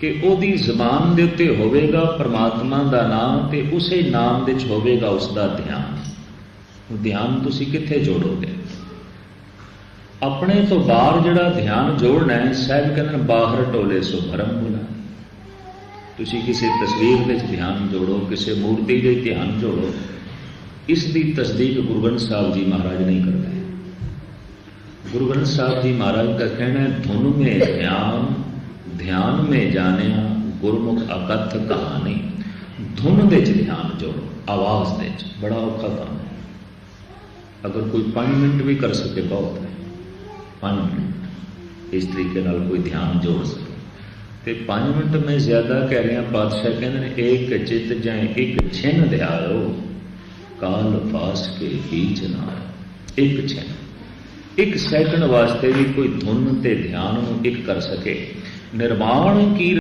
ਕਿ ਉਹਦੀ ਜ਼ਬਾਨ ਦੇ ਉੱਤੇ ਹੋਵੇਗਾ ਪ੍ਰਮਾਤਮਾ ਦਾ ਨਾਮ ਤੇ ਉਸੇ ਨਾਮ ਵਿੱਚ ਹੋਵੇਗਾ ਉਸ ਦਾ ਧਿਆਨ ਧਿਆਨ ਤੁਸੀਂ ਕਿੱਥੇ ਜੋੜੋਗੇ? ਆਪਣੇ ਤੋਂ ਬਾਹਰ ਜਿਹੜਾ ਧਿਆਨ ਜੋੜਨਾ ਹੈ, ਸਹਿਬ ਕਹਿੰਦੇ ਬਾਹਰ ਟੋਲੇ ਸੋ ਭਰਮ ਹੋਣਾ। ਤੁਸੀਂ ਕਿਸੇ ਤਸਵੀਰ ਵਿੱਚ ਧਿਆਨ ਜੋੜੋ, ਕਿਸੇ ਮੂਰਤੀ ਦੇ ਧਿਆਨ ਜੋੜੋ, ਇਸ ਦੀ ਤਸਦੀਕ ਗੁਰੂ ਗ੍ਰੰਥ ਸਾਹਿਬ ਜੀ ਮਹਾਰਾਜ ਨਹੀਂ ਕਰਦੇ ਗੁਰੂ ਗ੍ਰੰਥ ਸਾਹਿਬ ਜੀ ਮਹਾਰਾਜ ਦਾ ਕਹਿਣਾ ਹੈ, ਧੁਨ ਮੇ ਧਿਆਨ ਧਿਆਨ ਮੇ ਜਾਣਿਓ ਗੁਰਮੁਖ ਅਕਥ ਕਹਾਣੀ। ਧੁਨ ਦੇ ਚ ਧਿਆਨ ਜੋੜੋ, ਆਵਾਜ਼ ਦੇ ਚ ਬੜਾ ਔਖਾ ਕੰਮ ਹੈ। ਅਗਰ ਕੋਈ 5 ਮਿੰਟ ਵੀ ਕਰ ਸਕੇ ਬਹੁਤ ਹੈ। 5 ਮਿੰਟ। ਇਸ ਤਰੀਕੇ ਨਾਲ ਕੋਈ ਧਿਆਨ ਜੋੜ ਸਕੇ। ਤੇ 5 ਮਿੰਟ ਮੈਂ ਜ਼ਿਆਦਾ ਕਹਿ ਰਿਹਾ ਪਾਤਸ਼ਾਹ ਕਹਿੰਦੇ ਨੇ, ਇੱਕ ਚਿੱਤ ਜਾਂ ਇੱਕ ਛਿਨ ਧਿਆਓ ਕਾਲ ਫਾਸ ਕੇ ਬੀਚ ਨਾਲ ਇੱਕ ਛਿਨ। ਇੱਕ ਸੈਕਿੰਡ ਵਾਸਤੇ ਵੀ ਕੋਈ ਧੁਨ ਤੇ ਧਿਆਨ ਨੂੰ ਇੱਕ ਕਰ ਸਕੇ। ਨਿਰਮਾਣ ਕੀ